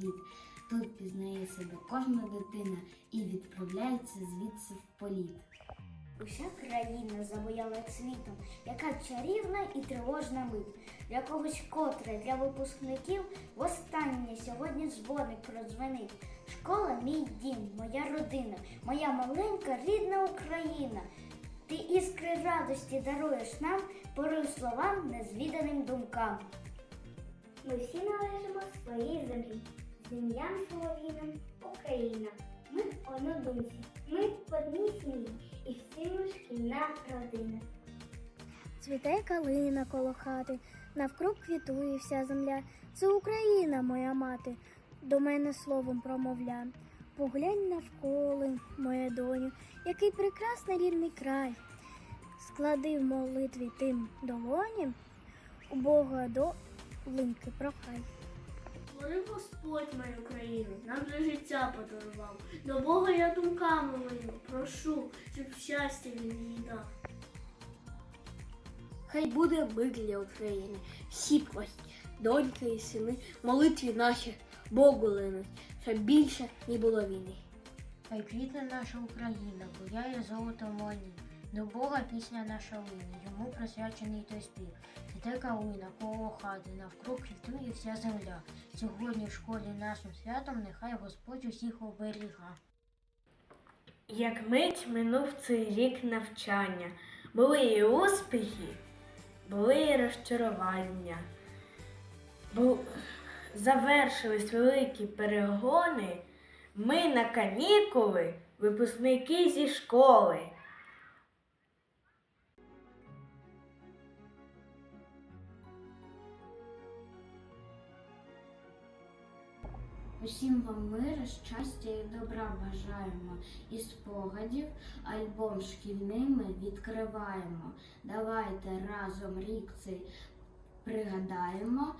світ. Тут пізнає себе кожна дитина і відправляється звідси в політ. Уся країна забояла цвітом, яка чарівна і тривожна мить. Для когось котре, для випускників востаннє сьогодні дзвоник прозвенить. Школа мій дім, моя родина, моя маленька рідна Україна. Ти іскри радості даруєш нам, порив словам, незвіданим думкам. Ми всі належимо своїй землі, землям солов'їнам Україна. Ми однодумці, ми в одній сім'ї і всі ми шкільна родина. Цвіте калина коло хати, навкруг квітує вся земля. Це Україна, моя мати, до мене словом промовля. Поглянь навколо, моя доню, який прекрасний рідний край. Склади в молитві тим долоні, у Бога до линки прохай. Створив Господь мою країну, нам же життя подарував. До Бога я думками мою прошу, щоб щастя він їй дав. Хай буде мир для України, сіпкость, доньки і сини, молитві наші Богу линуть, щоб більше не було війни. Хай квітне наша Україна, буяє золото моні. До Бога пісня наша лине, йому присвячений той спів. Цвіте калина, коло хати, навкруг квітує вся земля. Сьогодні в школі нашим святом нехай Господь усіх оберіга. Як мить минув цей рік навчання, були і успіхи, були і розчарування. Бу... Завершились великі перегони. Ми на канікули, випускники зі школи. Усім вам мира, щастя і добра бажаємо. І спогадів альбом шкільний ми відкриваємо. Давайте разом рік цей пригадаємо.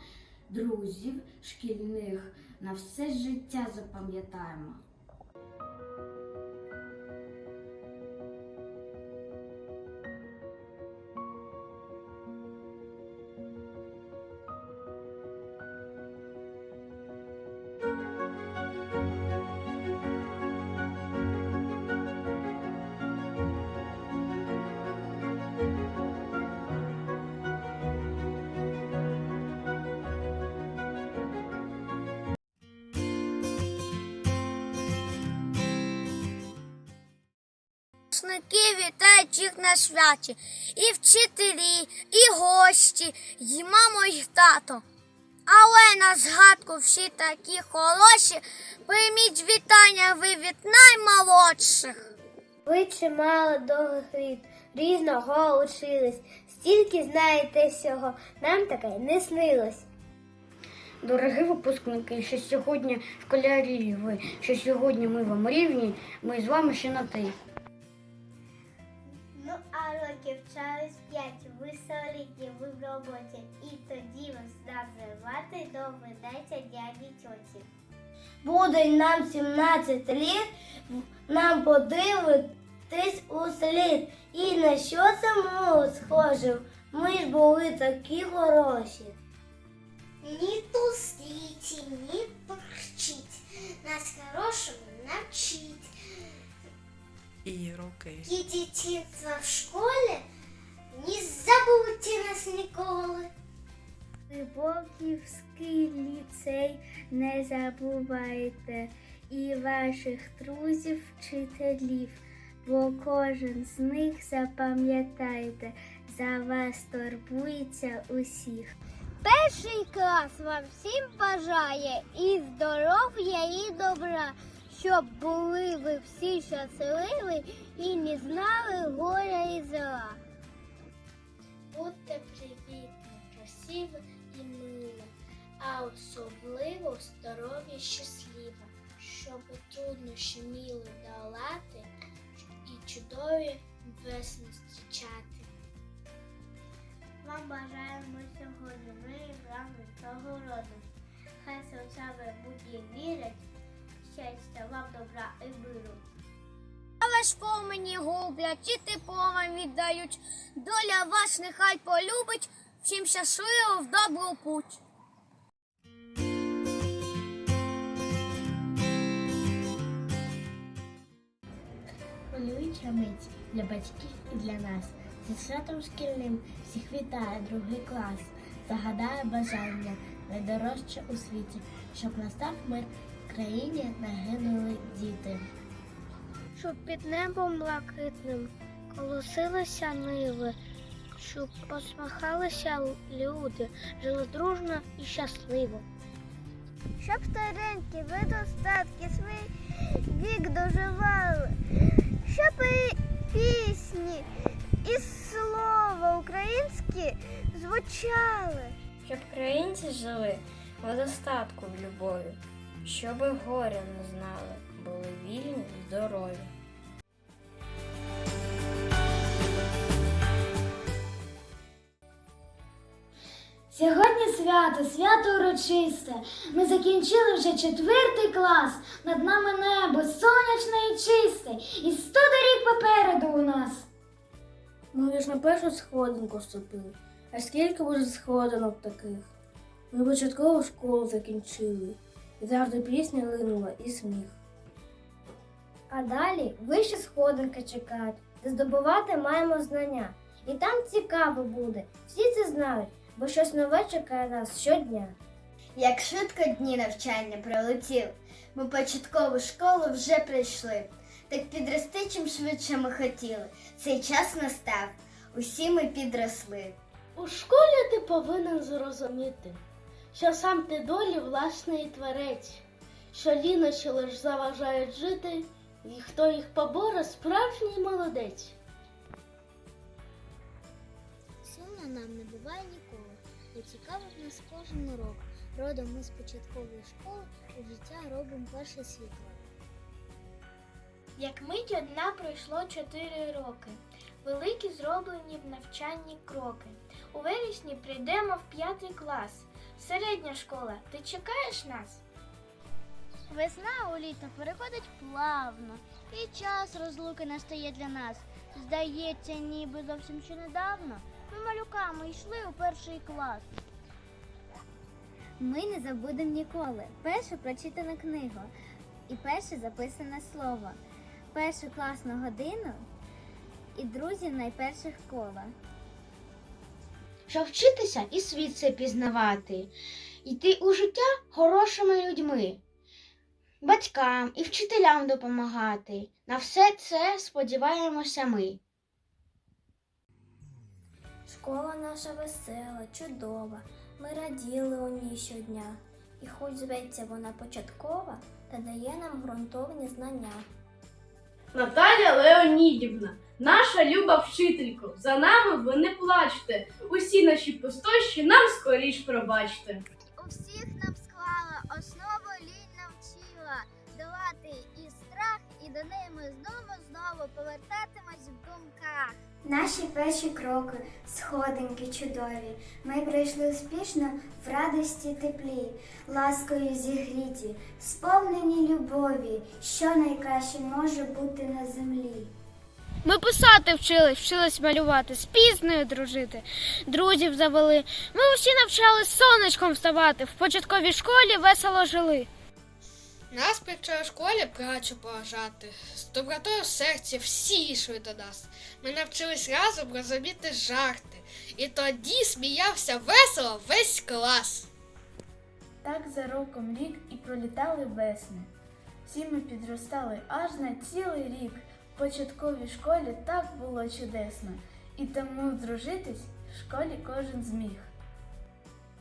Друзів шкільних на все життя запам'ятаємо. Випускники вітають їх на святі, і вчителі, і гості, і мамо, і тато. Але на згадку всі такі хороші, прийміть вітання ви від наймолодших. Ви чимало довгих літ, різного учились, стільки знаєте всього, нам таке не снилось. Дорогі випускники, що сьогодні школярі ви, що сьогодні ми вам рівні, ми з вами ще на ти. років через п'ять ви солідні, ви в роботі, і тоді вас називати доведеться дяді тьоті. Буде нам 17 літ, нам подивитись у слід. І на що це ми схожі? Ми ж були такі хороші. Ні тусліть, ні порчить, нас хорошому навчить. і роки. І дитинства в школі Глибоківський ліцей не забувайте і ваших друзів, вчителів, бо кожен з них запам'ятайте, за вас турбується усіх. Перший клас вам всім бажає і здоров'я, і добра, щоб були ви всі щасливі і не знали горя і зла. Будьте привітні, красиві а особливо здорові і щасливі, щоб труднощі міли долати і чудові весни зустрічати. Вам бажаємо сьогодні миру, правди цього роду. Хай серця ви будь вірять, щастя вам добра і миру. Але ж мені гублять і тепло вам віддають. Доля вас нехай полюбить, Всім щасливо в добру путь! Мить для батьків і для нас. Зі святом шкільним всіх вітає другий клас. Загадає бажання найдорожче у світі, щоб настав мир в країні нагинули діти. Щоб під небом блакитним колосилися ниви, щоб посміхалися люди, жили дружно і щасливо. Щоб старенькі ви достатки свій вік доживали, щоб пісні і слова українські звучали. Щоб українці жили в достатку в любові, щоб горя не знали, були вільні і здорові. Сьогодні свято, свято урочисте. Ми закінчили вже четвертий клас. Над нами небо сонячне і чисте, і сто доріг попереду у нас. Ми ж на першу сходинку ступили. А скільки буде сходинок таких? Ми початкову школу закінчили. І завжди пісня линула і сміх. А далі вища сходинка чекають, де здобувати маємо знання. І там цікаво буде. Всі це знають, бо щось нове чекає нас щодня. Як швидко дні навчання пролетів, ми початкову школу вже прийшли. Так підрости чим швидше ми хотіли. Цей час настав. Усі ми підросли. У школі ти повинен зрозуміти, що сам ти долі власний творець, що лінощі лиш заважають жити, і хто їх поборе, справжній молодець. Буває ніколи. І цікавить нас кожен урок. Родом ми з початкової школи у життя робимо перше світло. Як мить одна пройшло чотири роки, великі зроблені в навчанні кроки. У вересні прийдемо в п'ятий клас. Середня школа, ти чекаєш нас? Весна у літо переходить плавно, і час розлуки настає для нас. Здається, ніби зовсім ще недавно ми малюками йшли у перший клас. Ми не забудемо ніколи першу прочитану книгу і перше записане слово, першу класну годину і друзів найперших кола. Щоб вчитися і світ це пізнавати, йти у життя хорошими людьми, батькам і вчителям допомагати. На все це сподіваємося ми. Школа наша весела, чудова, ми раділи у ній щодня. І хоч зветься вона початкова, та дає нам ґрунтовні знання. Наталя Леонідівна, наша люба вчителько, за нами ви не плачте. Усі наші пустощі нам скоріш пробачте. У всіх нам склала, основу лінь навчила, долати і страх, і до неї ми знову знову повертатимось. Наші перші кроки, сходинки чудові. Ми пройшли успішно в радості теплі, ласкою зігріті, сповнені любові, що найкраще може бути на землі. Ми писати вчились, вчились малювати, з пізнею дружити, друзів завели. Ми усі навчались сонечком вставати, в початковій школі весело жили. Нас при школі працю поважати, з добротою в серці всі йшли до нас. Ми навчились разом розуміти жарти, і тоді сміявся весело весь клас. Так за роком рік і пролітали весни. Всі ми підростали аж на цілий рік. В початковій школі так було чудесно, і тому здружитись в школі кожен зміг.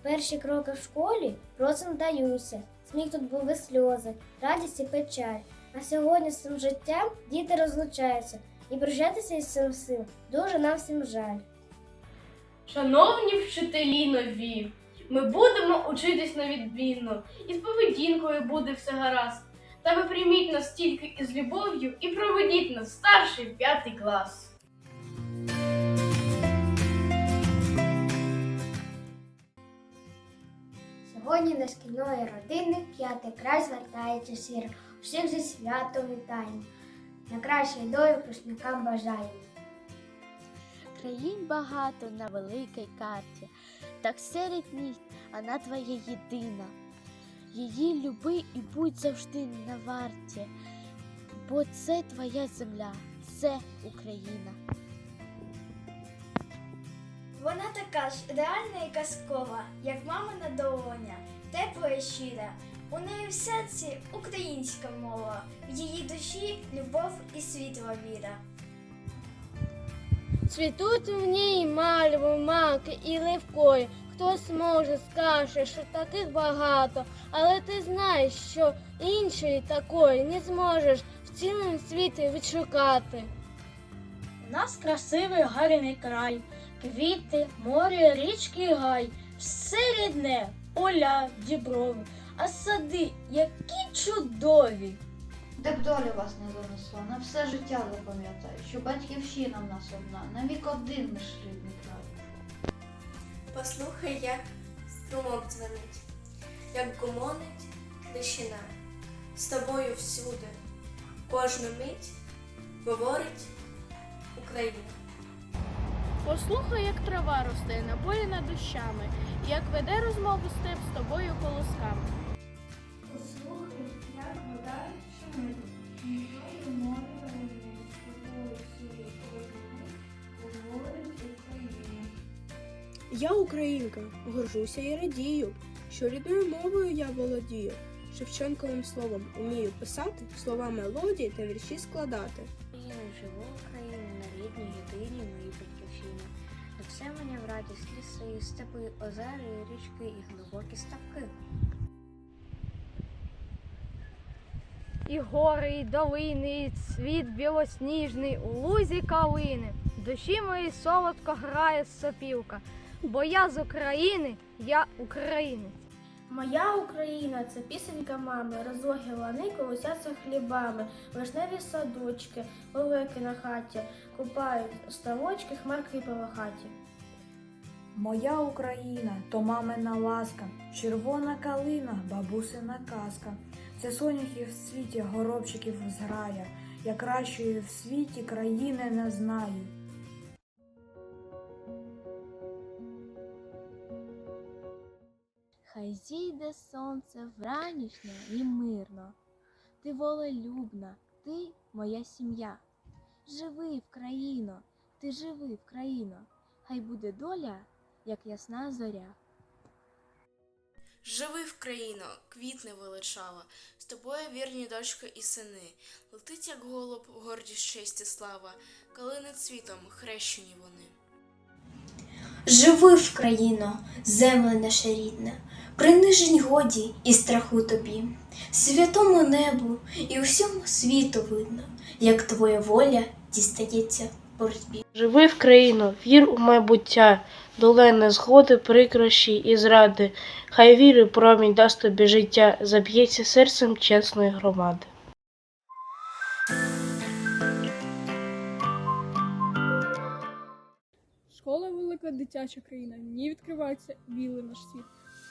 Перші кроки в школі розум даюся. Сміх тут був і сльози, радість і печаль. А сьогодні з цим життям діти розлучаються і прощатися із цим сил дуже нам всім жаль. Шановні вчителі нові, ми будемо учитись на відмінно, і з поведінкою буде все гаразд. Та ви прийміть нас тільки із любов'ю і проведіть нас старший п'ятий клас. До шкільної родини п'ятий край звертається сір. Усіх зі святом вітаємо. На кращої долі випускникам бажаємо. Країн багато на великій карті. так серед ніч, вона твоя єдина. Її люби і будь завжди на варті, бо це твоя земля, це Україна. Вона така ж ідеальна і казкова, як мамина долоня, тепла і щира. У неї в серці українська мова, в її душі любов і світла віра. Цвітуть в ній мальви, маки і левкої. Хтось може скаже, що таких багато, але ти знаєш, що іншої такої не зможеш в цілому світі відшукати. У нас красивий гарний край, квіти, море, річки, гай, все рідне, поля, діброви, а сади, які чудові. Де б доля вас не занесла, на все життя запам'ятай, що батьківщина в нас одна, навік один наш рідний край. Послухай, як струмок дзвонить, як гомонить тишина. З тобою всюди, кожну мить говорить Україна. Послухай, як трава росте, набої над дощами, і як веде розмову степ з тобою колосками. Послухай, як вода шумить, нехай море з тобою всюди говорить Україна. Я українка, горжуся і радію, що рідною мовою я володію. Шевченковим словом умію писати, слова мелодії та вірші складати. Я живу в На рідній єдиній моїй все мені в радість ліси, степи, озера, і річки і глибокі ставки. І гори, і долини, і світ білосніжний у лузі калини. Душі моїй солодко грає сопілка, бо я з України, я українець. Моя Україна це пісенька мами, розлоги лани колосяться хлібами, вишневі садочки, великі на хаті, купають ставочки, хмарки хаті. Моя Україна то мамина ласка, червона калина, бабусина казка. Це соняхи в світі горобчиків зграя. Я кращої в світі країни не знаю. Хай зійде сонце вранішнє і мирно. Ти волелюбна, ти моя сім'я. Живи в країно, ти живи в країно, хай буде доля, як ясна зоря. Живи в країно, квітне величава, з тобою вірні дочки і сини. Летить, як голуб, гордість честь і слава, калини цвітом хрещені вони. Живи в країно, земле наша рідна, принижень годі і страху тобі, святому небу і усьому світу видно, як твоя воля дістається в боротьбі. Живи в країну, вір у майбуття, доле згоди, прикрощі і зради. Хай віри промінь дасть тобі життя, заб'ється серцем чесної громади. Велика дитяча країна, в ній відкривається білий наш світ.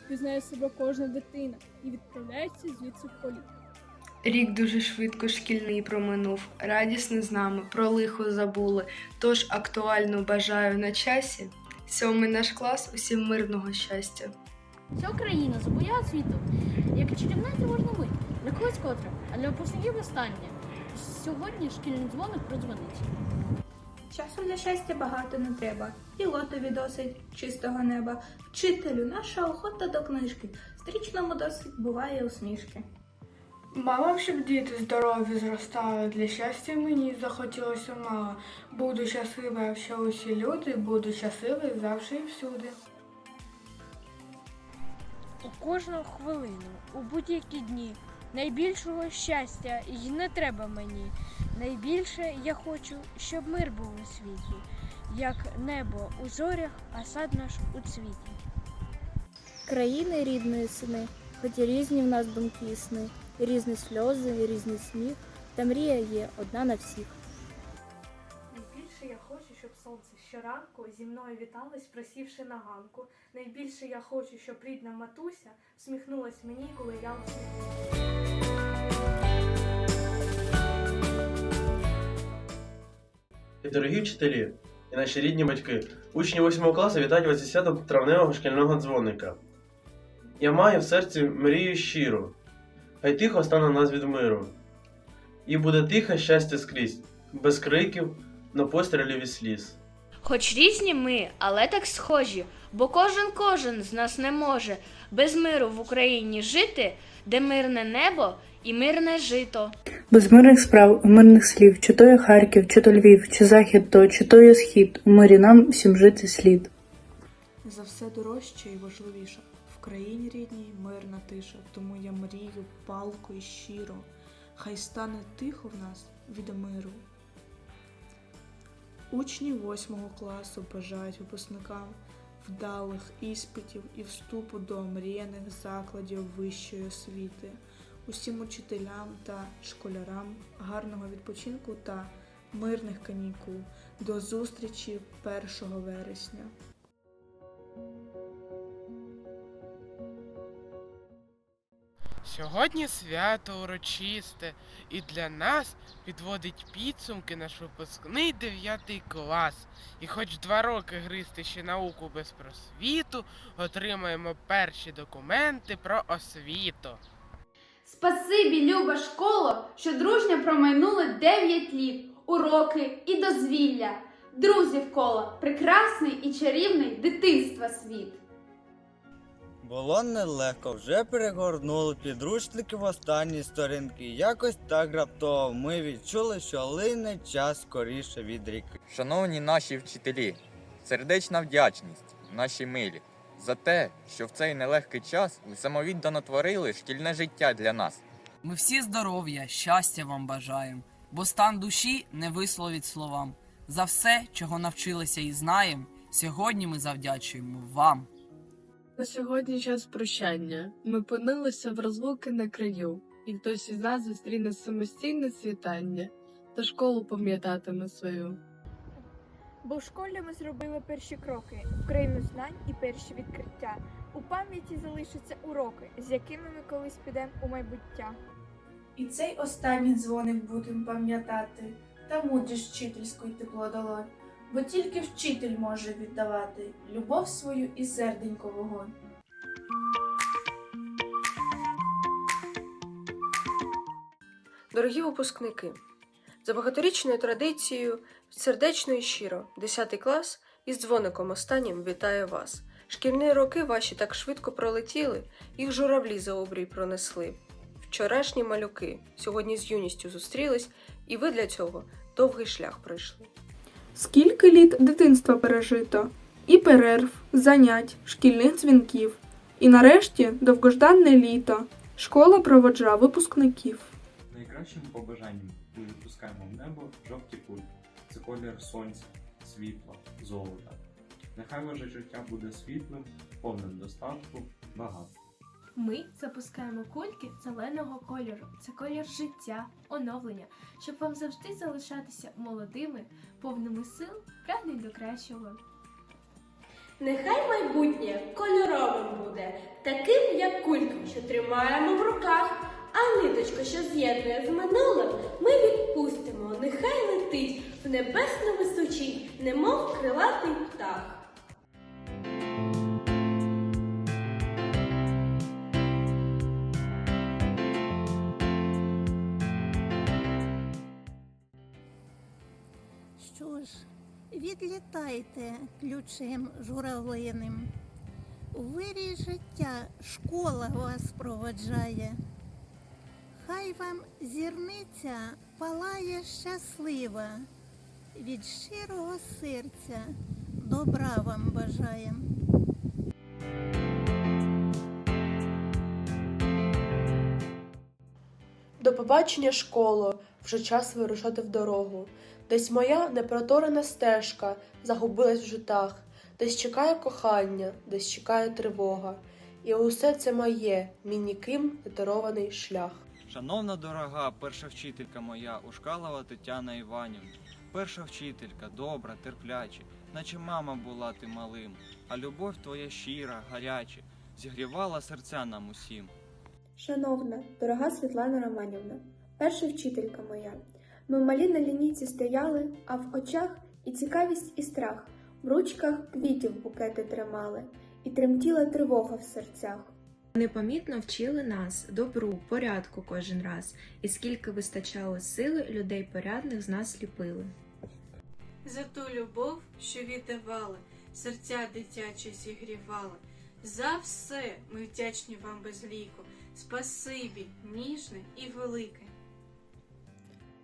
Пізнає себе кожна дитина і відправляється звідси в політ. Рік дуже швидко шкільний проминув, радісно з нами, про лихо забули. Тож актуально бажаю на часі. Сьомий наш клас, усім мирного щастя. Вся Україна забуяла світу, як чарівна тривожна мить. Для когось котре, а для випускників останнє. Сьогодні шкільний дзвоник продзвонить. Часу для щастя багато не треба. Пілотові досить чистого неба. Вчителю наша охота до книжки. Стрічному досить буває усмішки. Мама, щоб діти здорові зростали, для щастя мені захотілося мало. Буду щаслива, якщо усі люди, буду щасливий завжди і всюди. У кожну хвилину, у будь-які дні, найбільшого щастя й не треба мені. Найбільше я хочу, щоб мир був у світі, як небо у зорях, а сад наш у цвіті. Країни рідної сини, хоч і різні в нас думки і сни, і різні сльози, і різний сміх, та мрія є одна на всіх. Щоранку зі мною віталось, присівши на ганку. Найбільше я хочу, щоб рідна матуся всміхнулась мені, коли я усміхнусь. Дорогі вчителі, і наші рідні батьки. Учні 8 класу вітають вас зі святом травневого шкільного дзвоника. Я маю в серці мрію щиру, хай тихо стане нас від миру. І буде тихе щастя скрізь, без криків, на пострілів і сліз. Хоч різні ми, але так схожі, бо кожен кожен з нас не може без миру в Україні жити, де мирне небо і мирне жито. Без мирних справ, мирних слів, чи то є Харків, чи то Львів, чи захід то, чи то є схід, у мирі нам всім жити слід. За все дорожче і важливіше. В країні рідній мирна тиша, тому я мрію палко і щиро. Хай стане тихо в нас від миру. Учні восьмого класу бажають випускникам вдалих іспитів і вступу до мріяних закладів вищої освіти, усім учителям та школярам гарного відпочинку та мирних канікул. До зустрічі 1 вересня. Сьогодні свято урочисте, і для нас підводить підсумки наш випускний 9 клас. І хоч два роки гристи ще науку без просвіту, отримаємо перші документи про освіту. Спасибі, люба школо, що дружньо промайнули 9 літ, уроки і дозвілля. Друзів коло, прекрасний і чарівний дитинства світ. Було нелегко, вже перегорнули підручники в останні сторінки. Якось так раптово ми відчули, що лине час скоріше від ріки. Шановні наші вчителі, сердечна вдячність, наші милі, за те, що в цей нелегкий час ви самовіддано творили шкільне життя для нас. Ми всі здоров'я, щастя вам бажаємо, бо стан душі не висловить словам. За все, чого навчилися і знаємо, сьогодні ми завдячуємо вам. На сьогодні час прощання. Ми опинилися в розлуки на краю, і хтось із нас зустріне самостійне світання та школу пам'ятатиме свою. Бо в школі ми зробили перші кроки в країну знань і перші відкриття. У пам'яті залишаться уроки, з якими ми колись підемо у майбуття. І цей останній дзвоник будем пам'ятати, та мудрість вчительську й тепло долонь, бо тільки вчитель може віддавати любов свою і серденько вогонь. Дорогі випускники, за багаторічною традицією, сердечно і щиро, 10 клас із дзвоником останнім вітає вас. Шкільні роки ваші так швидко пролетіли, їх журавлі за обрій пронесли. Вчорашні малюки сьогодні з юністю зустрілись, і ви для цього довгий шлях пройшли. Скільки літ дитинства пережито, і перерв, занять, шкільних дзвінків, і нарешті довгожданне літо, школа проводжа випускників. Найкращим побажанням ми відпускаємо в небо жовті кульки. Це колір сонця, світла, золота. Нехай ваше життя буде світлим, повним достатку, багатим. Ми запускаємо кульки зеленого кольору. Це колір життя, оновлення, щоб вам завжди залишатися молодими, повними сил, прагнень до кращого. Нехай майбутнє кольоровим буде, таким, як кулька, що тримаємо в руках, а ниточку, що з'єднує з минулим, ми відпустимо. Нехай летить в небесно височій, немов крилатий птах. Ж, відлітайте ключем журавлиним. У вирій життя школа вас проводжає. Хай вам зірниця палає щаслива. Від щирого серця добра вам бажаєм. До побачення, школо, вже час вирушати в дорогу. Десь моя непроторена стежка загубилась в житах, десь чекає кохання, десь чекає тривога. І усе це моє, мій ніким не дарований шлях. Шановна дорога, перша вчителька моя, Ушкалова Тетяна Іванівна. Перша вчителька, добра, терпляча, наче мама була ти малим, а любов твоя щира, гаряча, зігрівала серця нам усім. Шановна, дорога Світлана Романівна, перша вчителька моя. Ми малі на лінійці стояли, а в очах і цікавість, і страх. В ручках квітів букети тримали, і тремтіла тривога в серцях. Непомітно вчили нас добру, порядку кожен раз, і скільки вистачало сили, людей порядних з нас ліпили. За ту любов, що віддавали, серця дитячі зігрівали. За все ми вдячні вам безліку. Спасибі, ніжне і велике.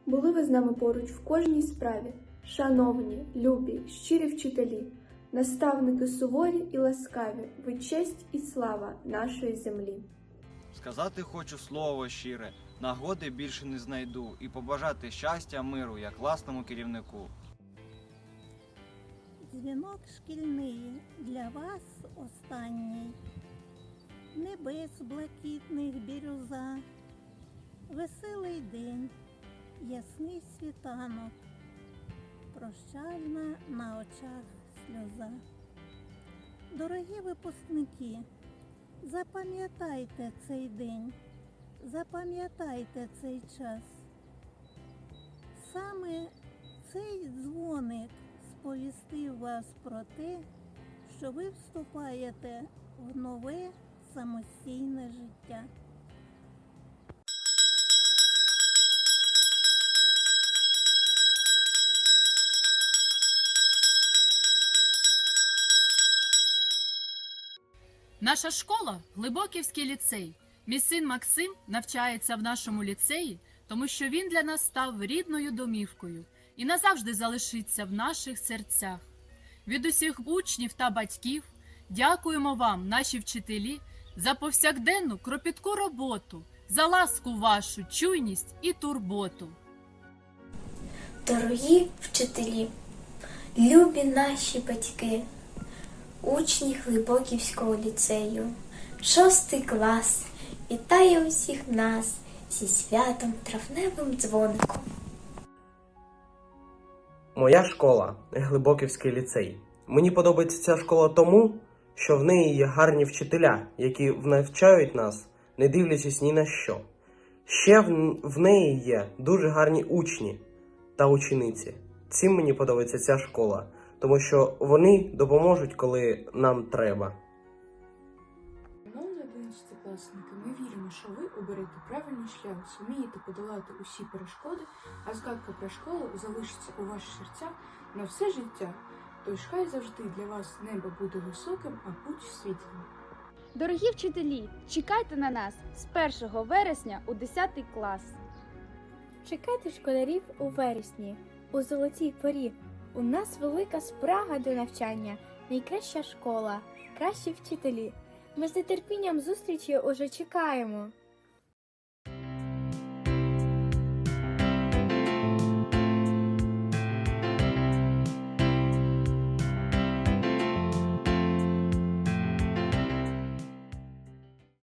Були ви з нами поруч в кожній справі, шановні, любі, щирі вчителі, наставники суворі і ласкаві, ви честь і слава нашої землі. Сказати хочу слово щире, нагоди більше не знайду, і побажати щастя, миру, як власному керівнику. Дзвінок шкільний для вас останній, небес блакитних бірюза, веселий день, ясний світанок, прощальна на очах сльоза. Дорогі випускники, запам'ятайте цей день, запам'ятайте цей час. Саме цей дзвоник сповістив вас про те, що ви вступаєте в нове самостійне життя. Наша школа Глибоківський ліцей. Мій син Максим навчається в нашому ліцеї, тому що він для нас став рідною домівкою і назавжди залишиться в наших серцях. Від усіх учнів та батьків дякуємо вам, наші вчителі, за повсякденну кропітку роботу, за ласку вашу, чуйність і турботу. Дорогі вчителі, любі наші батьки, учні Глибоківського ліцею, шостий клас, вітає усіх нас зі святом травневим дзвоником. Моя школа Глибоківський ліцей. Мені подобається ця школа тому, що в неї є гарні вчителя, які навчають нас, не дивлячись ні на що. Ще в, неї є дуже гарні учні та учениці. Цим мені подобається ця школа, тому що вони допоможуть, коли нам треба. Ми віримо, що ви оберете правильний шлях, зумієте подолати усі перешкоди, а згадка про школу залишиться у ваших серцях на все життя. Тож хай завжди для вас небо буде високим, а путь світлим. Дорогі вчителі, чекайте на нас з 1 вересня у 10 клас. Чекайте школярів у вересні, у золотій порі. У нас велика спрага до навчання, найкраща школа, кращі вчителі. Ми з нетерпінням зустрічі уже чекаємо.